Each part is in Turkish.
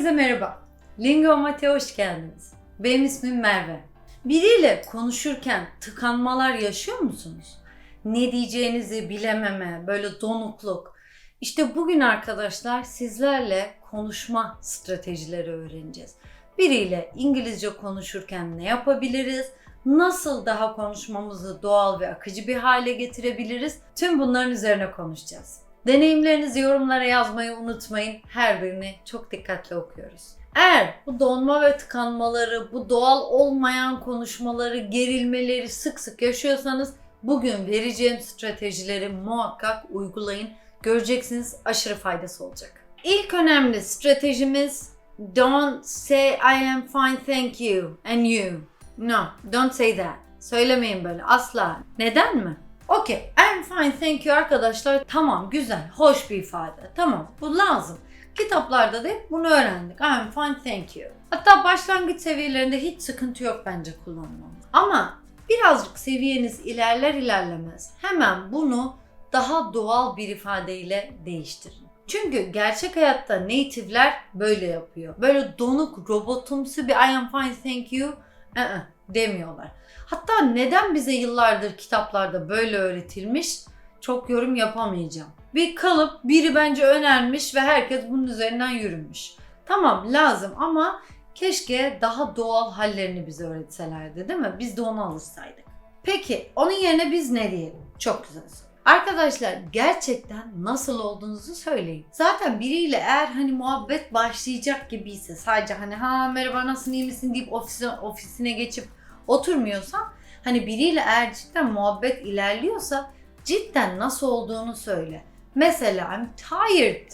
Herkese merhaba. Lingo Mate'ye hoş geldiniz. Benim ismim Merve. Biriyle konuşurken tıkanmalar yaşıyor musunuz? Ne diyeceğinizi bilememe, böyle donukluk. İşte bugün arkadaşlar sizlerle konuşma stratejileri öğreneceğiz. Biriyle İngilizce konuşurken ne yapabiliriz? Nasıl daha konuşmamızı doğal ve akıcı bir hale getirebiliriz? Tüm bunların üzerine konuşacağız. Deneyimlerinizi yorumlara yazmayı unutmayın. Her birini çok dikkatli okuyoruz. Eğer bu donma ve tıkanmaları, bu doğal olmayan konuşmaları, gerilmeleri sık sık yaşıyorsanız bugün vereceğim stratejileri muhakkak uygulayın. Göreceksiniz aşırı faydası olacak. İlk önemli stratejimiz don't say I am fine thank you and you. No, don't say that. Söylemeyin böyle asla. Neden mi? Okey, I'm fine thank you arkadaşlar. Tamam, güzel, hoş bir ifade. Tamam, bu lazım. Kitaplarda da hep bunu öğrendik. I'm fine thank you. Hatta başlangıç seviyelerinde hiç sıkıntı yok bence kullanmamız. Ama birazcık seviyeniz ilerler ilerlemez hemen bunu daha doğal bir ifadeyle değiştirin. Çünkü gerçek hayatta native'ler böyle yapıyor. Böyle donuk, robotumsu bir I am fine thank you ı-ı, demiyorlar. Hatta neden bize yıllardır kitaplarda böyle öğretilmiş çok yorum yapamayacağım. Bir kalıp biri bence önermiş ve herkes bunun üzerinden yürümüş. Tamam lazım ama keşke daha doğal hallerini bize öğretselerdi değil mi? Biz de ona alışsaydık. Peki onun yerine biz ne diyelim? Çok güzel soru. Arkadaşlar gerçekten nasıl olduğunuzu söyleyin. Zaten biriyle eğer hani muhabbet başlayacak gibiyse sadece hani ha merhaba nasılsın iyi misin deyip ofisine, ofisine geçip oturmuyorsan hani biriyle eğer cidden muhabbet ilerliyorsa cidden nasıl olduğunu söyle. Mesela I'm tired.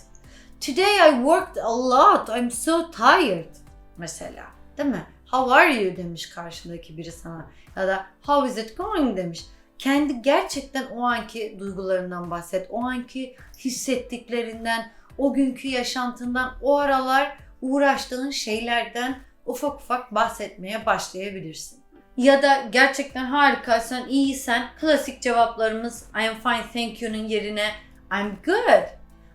Today I worked a lot. I'm so tired. Mesela. Değil mi? How are you demiş karşındaki biri sana. Ya da how is it going demiş. Kendi gerçekten o anki duygularından bahset. O anki hissettiklerinden, o günkü yaşantından, o aralar uğraştığın şeylerden ufak ufak bahsetmeye başlayabilirsin. Ya da gerçekten harikaysan, iyiysen klasik cevaplarımız I am fine thank you'nun yerine I'm good,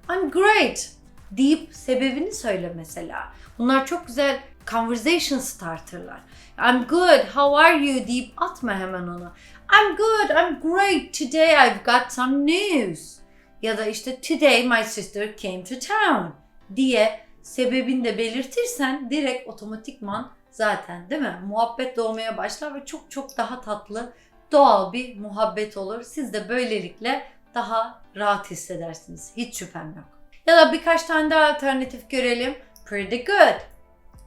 I'm great deyip sebebini söyle mesela. Bunlar çok güzel conversation starterlar. I'm good, how are you deyip atma hemen onu. I'm good, I'm great, today I've got some news. Ya da işte today my sister came to town diye sebebini de belirtirsen direkt otomatikman zaten değil mi? Muhabbet doğmaya başlar ve çok çok daha tatlı, doğal bir muhabbet olur. Siz de böylelikle daha rahat hissedersiniz. Hiç şüphem yok. Ya da birkaç tane daha alternatif görelim. Pretty good.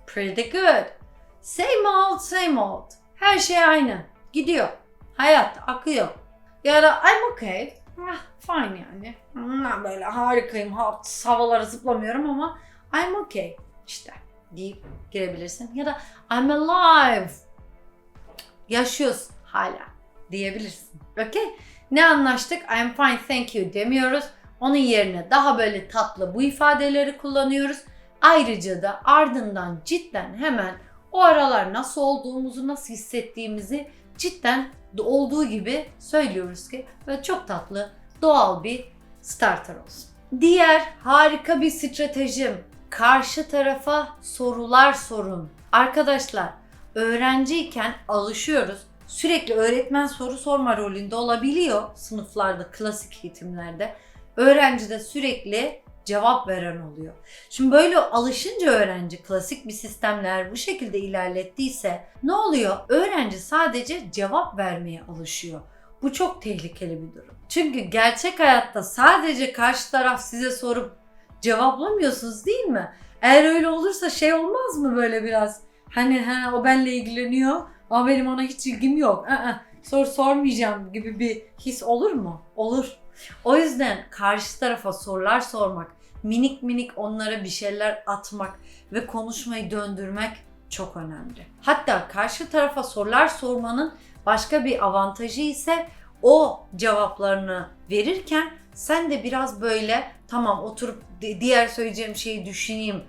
Pretty good. Same old, same old. Her şey aynı. Gidiyor. Hayat akıyor. Ya da I'm okay. Ah, fine yani. Hmm, böyle harikayım. Ha- Havalara zıplamıyorum ama I'm okay. İşte deyip girebilirsin. Ya da I'm alive. Yaşıyorsun hala diyebilirsin. Okay? Ne anlaştık? I'm fine thank you demiyoruz. Onun yerine daha böyle tatlı bu ifadeleri kullanıyoruz. Ayrıca da ardından cidden hemen o aralar nasıl olduğumuzu, nasıl hissettiğimizi cidden olduğu gibi söylüyoruz ki ve çok tatlı, doğal bir starter olsun. Diğer harika bir stratejim karşı tarafa sorular sorun. Arkadaşlar öğrenciyken alışıyoruz. Sürekli öğretmen soru sorma rolünde olabiliyor sınıflarda, klasik eğitimlerde. Öğrenci de sürekli cevap veren oluyor. Şimdi böyle alışınca öğrenci klasik bir sistemler bu şekilde ilerlettiyse ne oluyor? Öğrenci sadece cevap vermeye alışıyor. Bu çok tehlikeli bir durum. Çünkü gerçek hayatta sadece karşı taraf size sorup cevaplamıyorsunuz değil mi? Eğer öyle olursa şey olmaz mı böyle biraz? Hani ha, o benle ilgileniyor ama benim ona hiç ilgim yok. Aa, soru sormayacağım gibi bir his olur mu? Olur. O yüzden karşı tarafa sorular sormak, minik minik onlara bir şeyler atmak ve konuşmayı döndürmek çok önemli. Hatta karşı tarafa sorular sormanın başka bir avantajı ise o cevaplarını verirken sen de biraz böyle tamam oturup di- diğer söyleyeceğim şeyi düşüneyim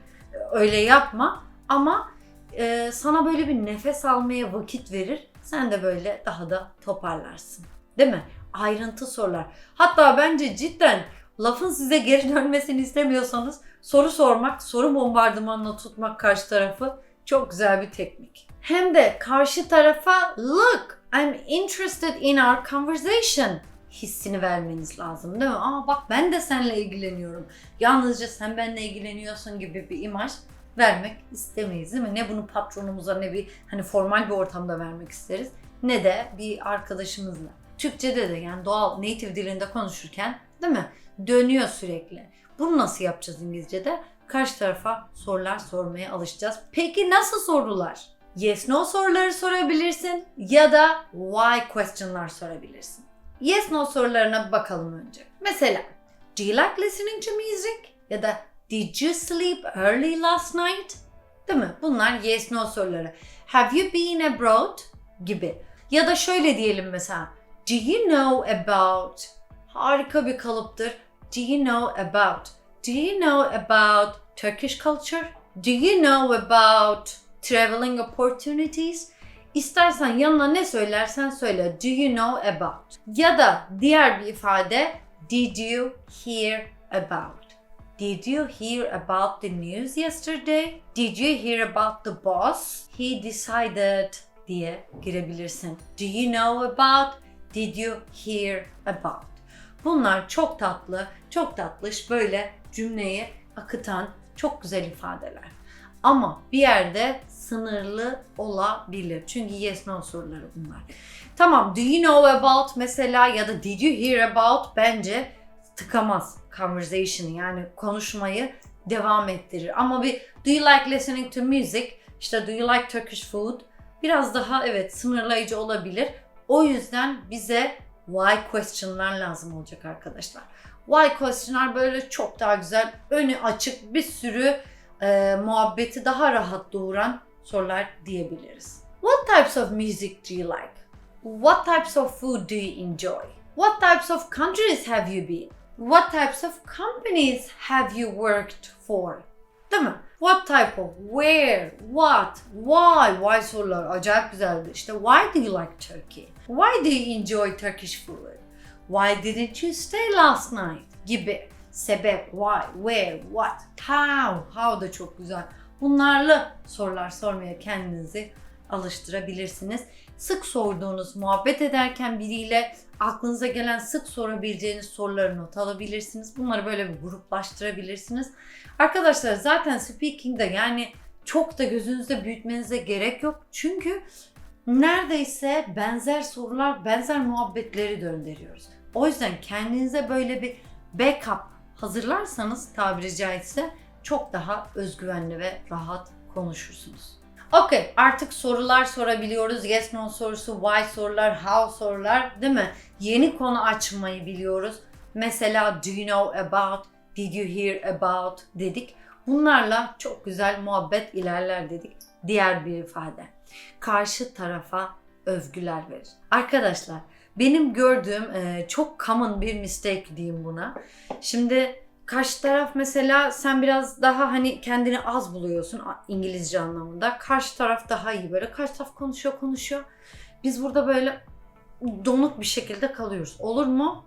öyle yapma ama e, sana böyle bir nefes almaya vakit verir. Sen de böyle daha da toparlarsın. Değil mi? Ayrıntı sorular. Hatta bence cidden lafın size geri dönmesini istemiyorsanız soru sormak, soru bombardımanla tutmak karşı tarafı çok güzel bir teknik. Hem de karşı tarafa look I'm interested in our conversation hissini vermeniz lazım değil mi? Aa bak ben de seninle ilgileniyorum. Yalnızca sen benimle ilgileniyorsun gibi bir imaj vermek istemeyiz değil mi? Ne bunu patronumuza ne bir hani formal bir ortamda vermek isteriz ne de bir arkadaşımızla. Türkçe'de de yani doğal native dilinde konuşurken değil mi? Dönüyor sürekli. Bunu nasıl yapacağız İngilizce'de? Karşı tarafa sorular sormaya alışacağız. Peki nasıl sorular? Yes no soruları sorabilirsin ya da why question'lar sorabilirsin. Yes no sorularına bakalım önce. Mesela Do you like listening to music? Ya da Did you sleep early last night? Değil mi? Bunlar yes no soruları. Have you been abroad? gibi. Ya da şöyle diyelim mesela. Do you know about? Harika bir kalıptır. Do you know about? Do you know about Turkish culture? Do you know about traveling opportunities? İstersen yanına ne söylersen söyle. Do you know about? Ya da diğer bir ifade Did you hear about? Did you hear about the news yesterday? Did you hear about the boss? He decided diye girebilirsin. Do you know about? Did you hear about? Bunlar çok tatlı, çok tatlış böyle cümleyi akıtan çok güzel ifadeler. Ama bir yerde sınırlı olabilir. Çünkü yes no soruları bunlar. Tamam do you know about mesela ya da did you hear about bence tıkamaz conversation yani konuşmayı devam ettirir. Ama bir do you like listening to music işte do you like Turkish food biraz daha evet sınırlayıcı olabilir. O yüzden bize why question'lar lazım olacak arkadaşlar. Why question'lar böyle çok daha güzel, önü açık bir sürü e, muhabbeti daha rahat doğuran sorular diyebiliriz. What types of music do you like? What types of food do you enjoy? What types of countries have you been? What types of companies have you worked for? Değil mi? What type of, where, what, why, why sorular acayip güzeldi. İşte why do you like Turkey? Why do you enjoy Turkish food? Why didn't you stay last night? Gibi. Sebep, why, where, what, how, how da çok güzel. Bunlarla sorular sormaya kendinizi alıştırabilirsiniz. Sık sorduğunuz, muhabbet ederken biriyle aklınıza gelen sık sorabileceğiniz soruları not alabilirsiniz. Bunları böyle bir gruplaştırabilirsiniz. Arkadaşlar zaten speaking'de yani çok da gözünüzde büyütmenize gerek yok. Çünkü neredeyse benzer sorular, benzer muhabbetleri döndürüyoruz. O yüzden kendinize böyle bir backup hazırlarsanız tabiri caizse çok daha özgüvenli ve rahat konuşursunuz. Okey artık sorular sorabiliyoruz. Yes no sorusu, why sorular, how sorular değil mi? Yeni konu açmayı biliyoruz. Mesela do you know about, did you hear about dedik. Bunlarla çok güzel muhabbet ilerler dedik. Diğer bir ifade. Karşı tarafa övgüler verir. Arkadaşlar benim gördüğüm çok common bir mistake diyeyim buna. Şimdi karşı taraf mesela sen biraz daha hani kendini az buluyorsun İngilizce anlamında. Karşı taraf daha iyi böyle. Karşı taraf konuşuyor konuşuyor. Biz burada böyle donuk bir şekilde kalıyoruz. Olur mu?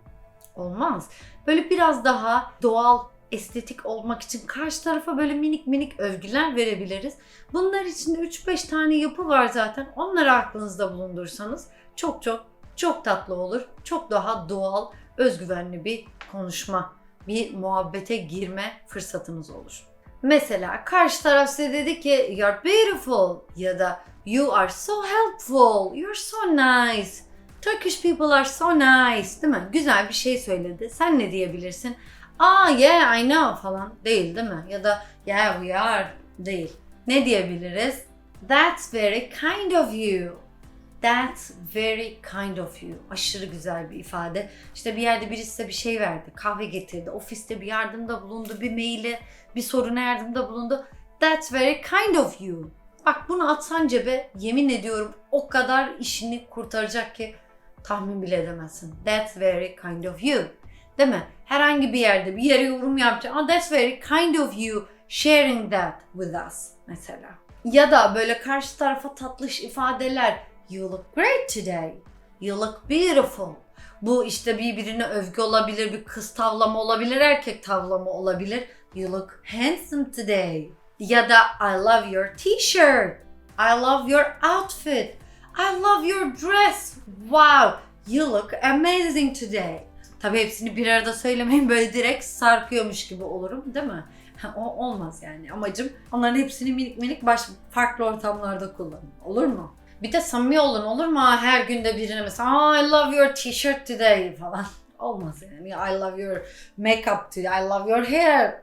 Olmaz. Böyle biraz daha doğal, estetik olmak için karşı tarafa böyle minik minik övgüler verebiliriz. Bunlar içinde 3-5 tane yapı var zaten. Onları aklınızda bulundursanız çok çok çok tatlı olur. Çok daha doğal, özgüvenli bir konuşma, bir muhabbete girme fırsatınız olur. Mesela karşı taraf size dedi ki you're beautiful ya da you are so helpful, you're so nice. Turkish people are so nice değil mi? Güzel bir şey söyledi. Sen ne diyebilirsin? Ah yeah I know falan değil değil mi? Ya da yeah we are değil. Ne diyebiliriz? That's very kind of you. That's very kind of you. Aşırı güzel bir ifade. İşte bir yerde birisi size bir şey verdi. Kahve getirdi. Ofiste bir yardımda bulundu. Bir maili, bir soruna yardımda bulundu. That's very kind of you. Bak bunu atsan cebe yemin ediyorum o kadar işini kurtaracak ki tahmin bile edemezsin. That's very kind of you. Değil mi? Herhangi bir yerde bir yere yorum yapacaksın. Oh, that's very kind of you sharing that with us mesela. Ya da böyle karşı tarafa tatlış ifadeler. You look great today. You look beautiful. Bu işte birbirine övgü olabilir, bir kız tavlama olabilir, erkek tavlama olabilir. You look handsome today. Ya da I love your t-shirt. I love your outfit. I love your dress. Wow, you look amazing today. Tabii hepsini bir arada söylemeyin böyle direkt sarkıyormuş gibi olurum değil mi? o olmaz yani amacım. Onların hepsini minik minik baş, farklı ortamlarda kullanın. Olur mu? Bir de samimi olun olur mu? Her günde birine mesela "Aa, I love your t-shirt today falan. Olmaz yani. I love your makeup today. I love your hair.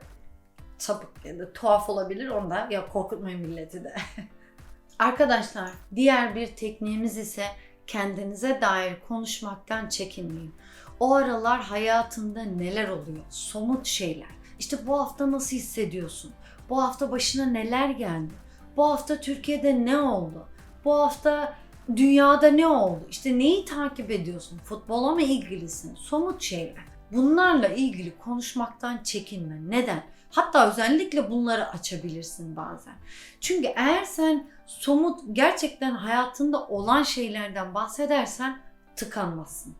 Sapık ya da tuhaf olabilir onda. Ya korkutmayın milleti de. Arkadaşlar diğer bir tekniğimiz ise kendinize dair konuşmaktan çekinmeyin. O aralar hayatında neler oluyor? Somut şeyler. İşte bu hafta nasıl hissediyorsun? Bu hafta başına neler geldi? Bu hafta Türkiye'de ne oldu? Bu hafta dünyada ne oldu? İşte neyi takip ediyorsun? Futbola mı ilgilisin? Somut şeyler. Bunlarla ilgili konuşmaktan çekinme. Neden? Hatta özellikle bunları açabilirsin bazen. Çünkü eğer sen somut gerçekten hayatında olan şeylerden bahsedersen tıkanmazsın.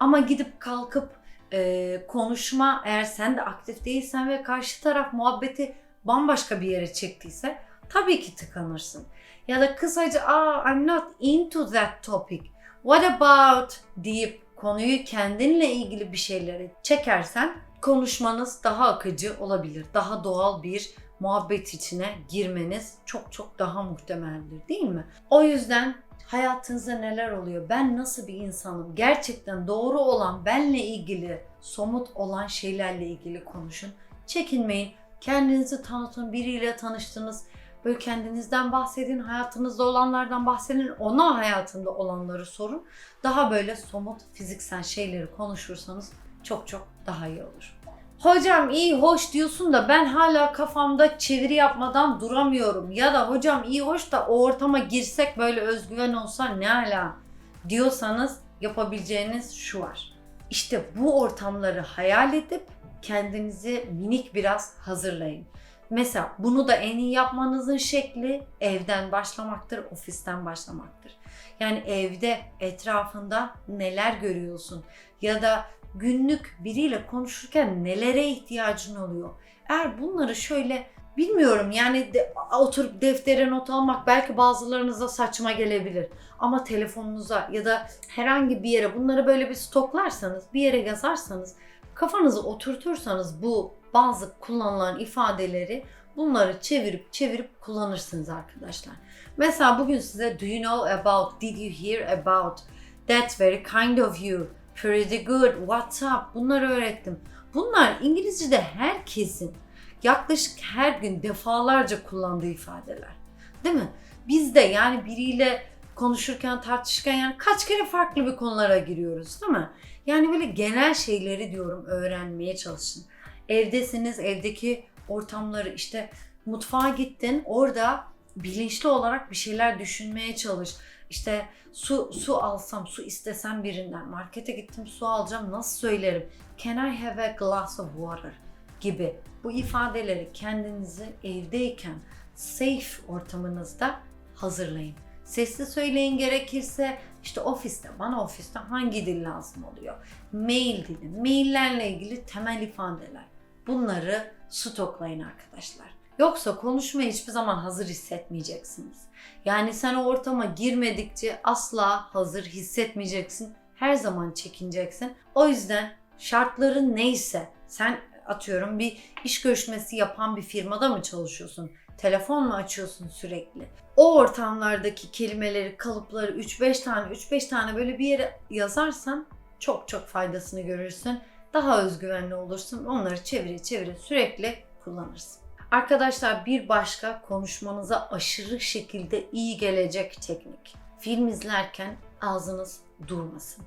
Ama gidip kalkıp e, konuşma eğer sen de aktif değilsen ve karşı taraf muhabbeti bambaşka bir yere çektiyse tabii ki tıkanırsın. Ya da kısaca Aa, I'm not into that topic. What about deyip konuyu kendinle ilgili bir şeylere çekersen konuşmanız daha akıcı olabilir. Daha doğal bir muhabbet içine girmeniz çok çok daha muhtemeldir değil mi? O yüzden hayatınızda neler oluyor? Ben nasıl bir insanım? Gerçekten doğru olan, benle ilgili, somut olan şeylerle ilgili konuşun. Çekinmeyin. Kendinizi tanıtın. Biriyle tanıştınız. Böyle kendinizden bahsedin, hayatınızda olanlardan bahsedin, ona hayatında olanları sorun. Daha böyle somut, fiziksel şeyleri konuşursanız çok çok daha iyi olur. Hocam iyi hoş diyorsun da ben hala kafamda çeviri yapmadan duramıyorum. Ya da hocam iyi hoş da o ortama girsek böyle özgüven olsa ne ala diyorsanız yapabileceğiniz şu var. İşte bu ortamları hayal edip kendinizi minik biraz hazırlayın. Mesela bunu da en iyi yapmanızın şekli evden başlamaktır, ofisten başlamaktır. Yani evde etrafında neler görüyorsun ya da günlük biriyle konuşurken nelere ihtiyacın oluyor? Eğer bunları şöyle bilmiyorum yani de, oturup deftere not almak belki bazılarınıza saçma gelebilir. Ama telefonunuza ya da herhangi bir yere bunları böyle bir stoklarsanız, bir yere yazarsanız, kafanızı oturtursanız bu bazı kullanılan ifadeleri bunları çevirip çevirip kullanırsınız arkadaşlar. Mesela bugün size do you know about, did you hear about, that's very kind of you, pretty good, what's up bunları öğrettim. Bunlar İngilizce'de herkesin yaklaşık her gün defalarca kullandığı ifadeler. Değil mi? Biz de yani biriyle konuşurken, tartışırken yani kaç kere farklı bir konulara giriyoruz değil mi? Yani böyle genel şeyleri diyorum öğrenmeye çalışın. Evdesiniz, evdeki ortamları işte mutfağa gittin orada bilinçli olarak bir şeyler düşünmeye çalış. İşte su su alsam, su istesem birinden, markete gittim su alacağım nasıl söylerim? Can I have a glass of water? gibi bu ifadeleri kendinizi evdeyken safe ortamınızda hazırlayın. Sesli söyleyin gerekirse işte ofiste, bana ofiste hangi dil lazım oluyor? Mail dili, maillerle ilgili temel ifadeler. Bunları stoklayın arkadaşlar. Yoksa konuşmaya hiçbir zaman hazır hissetmeyeceksiniz. Yani sen o ortama girmedikçe asla hazır hissetmeyeceksin. Her zaman çekineceksin. O yüzden şartların neyse sen atıyorum bir iş görüşmesi yapan bir firmada mı çalışıyorsun? Telefon mu açıyorsun sürekli? O ortamlardaki kelimeleri, kalıpları 3-5 tane, 3-5 tane böyle bir yere yazarsan çok çok faydasını görürsün. Daha özgüvenli olursun. Onları çevire çevire sürekli kullanırsın. Arkadaşlar bir başka konuşmanıza aşırı şekilde iyi gelecek teknik. Film izlerken ağzınız durmasın.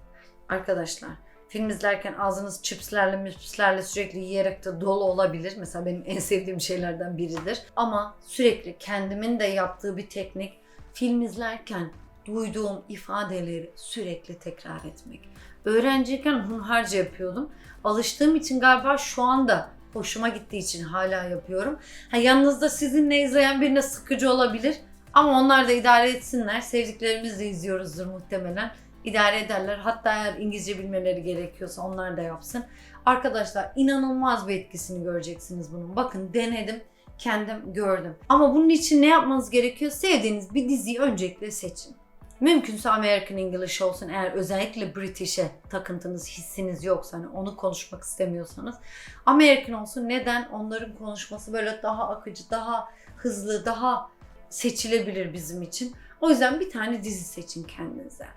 Arkadaşlar film izlerken ağzınız çipslerle mipslerle sürekli yiyerek de dolu olabilir. Mesela benim en sevdiğim şeylerden biridir. Ama sürekli kendimin de yaptığı bir teknik film izlerken duyduğum ifadeleri sürekli tekrar etmek. Öğrenciyken hunharca yapıyordum. Alıştığım için galiba şu anda hoşuma gittiği için hala yapıyorum. Ha, yanınızda sizinle izleyen birine sıkıcı olabilir ama onlar da idare etsinler. Sevdiklerimizi de izliyoruzdur muhtemelen. idare ederler. Hatta eğer İngilizce bilmeleri gerekiyorsa onlar da yapsın. Arkadaşlar inanılmaz bir etkisini göreceksiniz bunun. Bakın denedim, kendim gördüm. Ama bunun için ne yapmanız gerekiyor? Sevdiğiniz bir diziyi öncelikle seçin. Mümkünse American English olsun eğer özellikle British'e takıntınız, hissiniz yoksa hani onu konuşmak istemiyorsanız. American olsun. Neden? Onların konuşması böyle daha akıcı, daha hızlı, daha seçilebilir bizim için. O yüzden bir tane dizi seçin kendinize.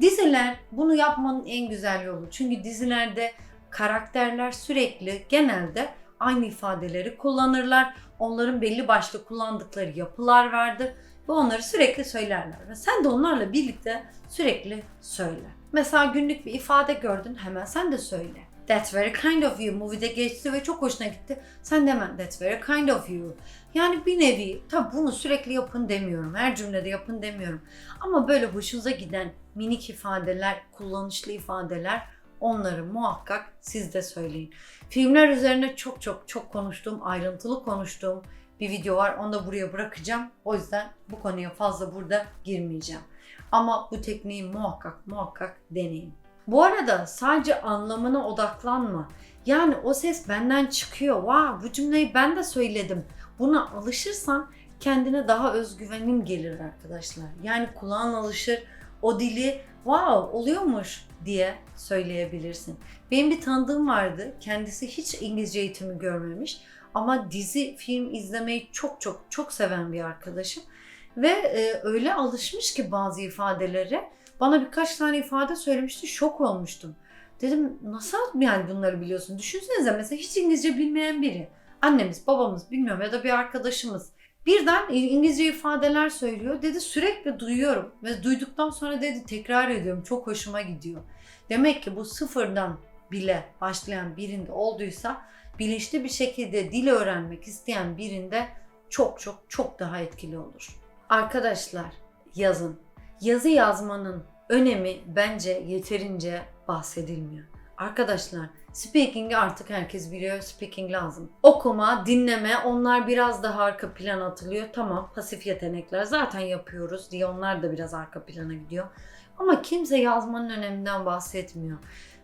Diziler bunu yapmanın en güzel yolu. Çünkü dizilerde karakterler sürekli genelde aynı ifadeleri kullanırlar. Onların belli başlı kullandıkları yapılar vardır ve onları sürekli söylerler. Ve sen de onlarla birlikte sürekli söyle. Mesela günlük bir ifade gördün hemen sen de söyle. That's very kind of you. Movie'de geçti ve çok hoşuna gitti. Sen de hemen that's very kind of you. Yani bir nevi, tabi bunu sürekli yapın demiyorum. Her cümlede yapın demiyorum. Ama böyle hoşunuza giden minik ifadeler, kullanışlı ifadeler onları muhakkak siz de söyleyin. Filmler üzerine çok çok çok konuştuğum, ayrıntılı konuştuğum bir video var. Onu da buraya bırakacağım. O yüzden bu konuya fazla burada girmeyeceğim. Ama bu tekniği muhakkak muhakkak deneyin. Bu arada sadece anlamına odaklanma. Yani o ses benden çıkıyor. Wow, bu cümleyi ben de söyledim. Buna alışırsan kendine daha özgüvenin gelir arkadaşlar. Yani kulağın alışır. O dili wow oluyormuş diye söyleyebilirsin. Benim bir tanıdığım vardı. Kendisi hiç İngilizce eğitimi görmemiş. Ama dizi, film izlemeyi çok çok çok seven bir arkadaşım. Ve e, öyle alışmış ki bazı ifadelere bana birkaç tane ifade söylemişti. Şok olmuştum. Dedim nasıl yani bunları biliyorsun? Düşünsenize mesela hiç İngilizce bilmeyen biri. Annemiz, babamız bilmiyorum ya da bir arkadaşımız. Birden İngilizce ifadeler söylüyor. Dedi sürekli duyuyorum. Ve duyduktan sonra dedi tekrar ediyorum. Çok hoşuma gidiyor. Demek ki bu sıfırdan bile başlayan birinde olduysa bilinçli bir şekilde dil öğrenmek isteyen birinde çok çok çok daha etkili olur. Arkadaşlar yazın. Yazı yazmanın önemi bence yeterince bahsedilmiyor. Arkadaşlar speaking'i artık herkes biliyor. Speaking lazım. Okuma, dinleme onlar biraz daha arka plana atılıyor. Tamam pasif yetenekler zaten yapıyoruz diye onlar da biraz arka plana gidiyor. Ama kimse yazmanın öneminden bahsetmiyor.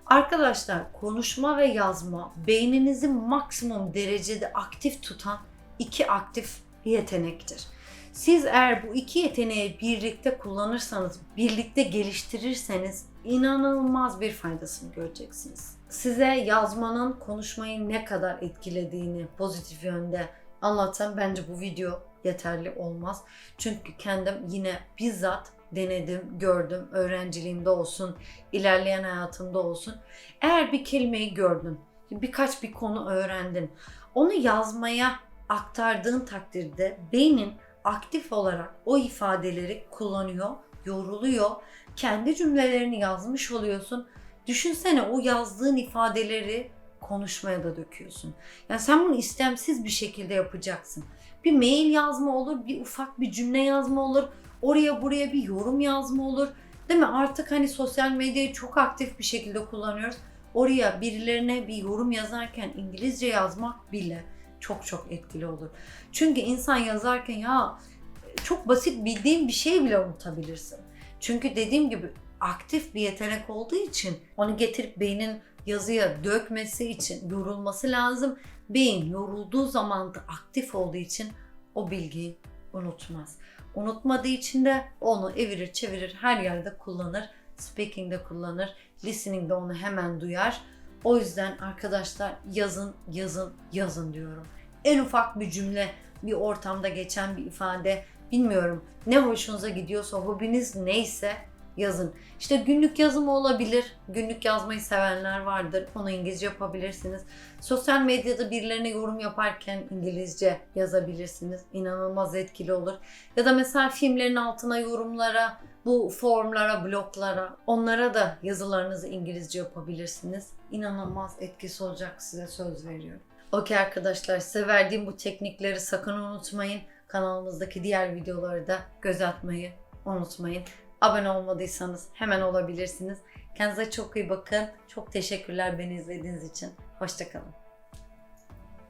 Arkadaşlar konuşma ve yazma beyninizi maksimum derecede aktif tutan iki aktif yetenektir. Siz eğer bu iki yeteneği birlikte kullanırsanız, birlikte geliştirirseniz inanılmaz bir faydasını göreceksiniz. Size yazmanın konuşmayı ne kadar etkilediğini pozitif yönde anlatsam bence bu video yeterli olmaz. Çünkü kendim yine bizzat denedim, gördüm, öğrenciliğimde olsun, ilerleyen hayatımda olsun. Eğer bir kelimeyi gördün, birkaç bir konu öğrendin, onu yazmaya aktardığın takdirde beynin aktif olarak o ifadeleri kullanıyor, yoruluyor. Kendi cümlelerini yazmış oluyorsun. Düşünsene o yazdığın ifadeleri konuşmaya da döküyorsun. Yani sen bunu istemsiz bir şekilde yapacaksın. Bir mail yazma olur, bir ufak bir cümle yazma olur, oraya buraya bir yorum yazma olur. Değil mi? Artık hani sosyal medyayı çok aktif bir şekilde kullanıyoruz. Oraya birilerine bir yorum yazarken İngilizce yazmak bile çok çok etkili olur. Çünkü insan yazarken ya çok basit bildiğin bir şey bile unutabilirsin. Çünkü dediğim gibi aktif bir yetenek olduğu için onu getirip beynin yazıya dökmesi için yorulması lazım. Beyin yorulduğu zaman da aktif olduğu için o bilgiyi unutmaz. Unutmadığı için de onu evirir çevirir her yerde kullanır. Speaking'de kullanır. Listening'de onu hemen duyar. O yüzden arkadaşlar yazın, yazın, yazın diyorum. En ufak bir cümle, bir ortamda geçen bir ifade, bilmiyorum ne hoşunuza gidiyorsa, hobiniz neyse yazın. İşte günlük yazım olabilir. Günlük yazmayı sevenler vardır. Onu İngilizce yapabilirsiniz. Sosyal medyada birilerine yorum yaparken İngilizce yazabilirsiniz. İnanılmaz etkili olur. Ya da mesela filmlerin altına yorumlara, bu formlara, bloklara, onlara da yazılarınızı İngilizce yapabilirsiniz. İnanılmaz etkisi olacak size söz veriyorum. Okey arkadaşlar size verdiğim bu teknikleri sakın unutmayın. Kanalımızdaki diğer videoları da göz atmayı unutmayın. Abone olmadıysanız hemen olabilirsiniz. Kendinize çok iyi bakın. Çok teşekkürler beni izlediğiniz için. Hoşçakalın.